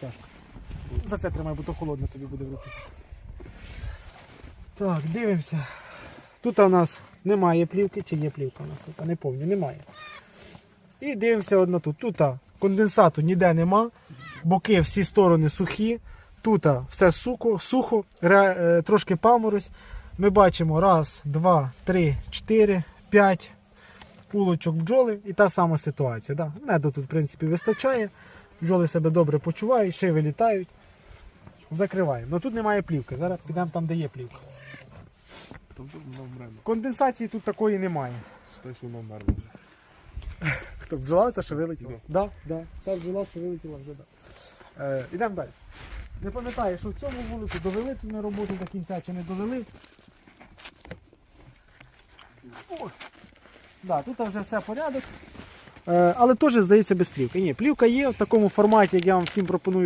Тяжко. За це тримай, бо то холодно тобі буде в руки. Так, дивимося. Тут у нас немає плівки, чи є плівка у нас тут? Не пам'ятаю, немає. І дивимося одна тут. Тут конденсату ніде нема, боки всі сторони сухі. Тут все сухо, сухо ре- е, трошки паморозь. Ми бачимо раз, два, три, чотири, п'ять улочок бджоли і та сама ситуація. Да. Меду тут, в принципі, вистачає. Бджоли себе добре почувають, ще вилітають. Закриваємо. Ну тут немає плівки. Зараз підемо там, де є плівка. Конденсації тут такої немає. Що вона вмерла вже. Хто бджола, та що вилетіла? Да, да. Та бджола, що вилетіла вже, да. Е, ідемо далі. Не пам'ятаю, що в цьому вулику довели тут на роботу до кінця чи не довели. О, да, тут вже все порядок. Е, але теж здається без плівки. Ні, плівка є в такому форматі, як я вам всім пропоную.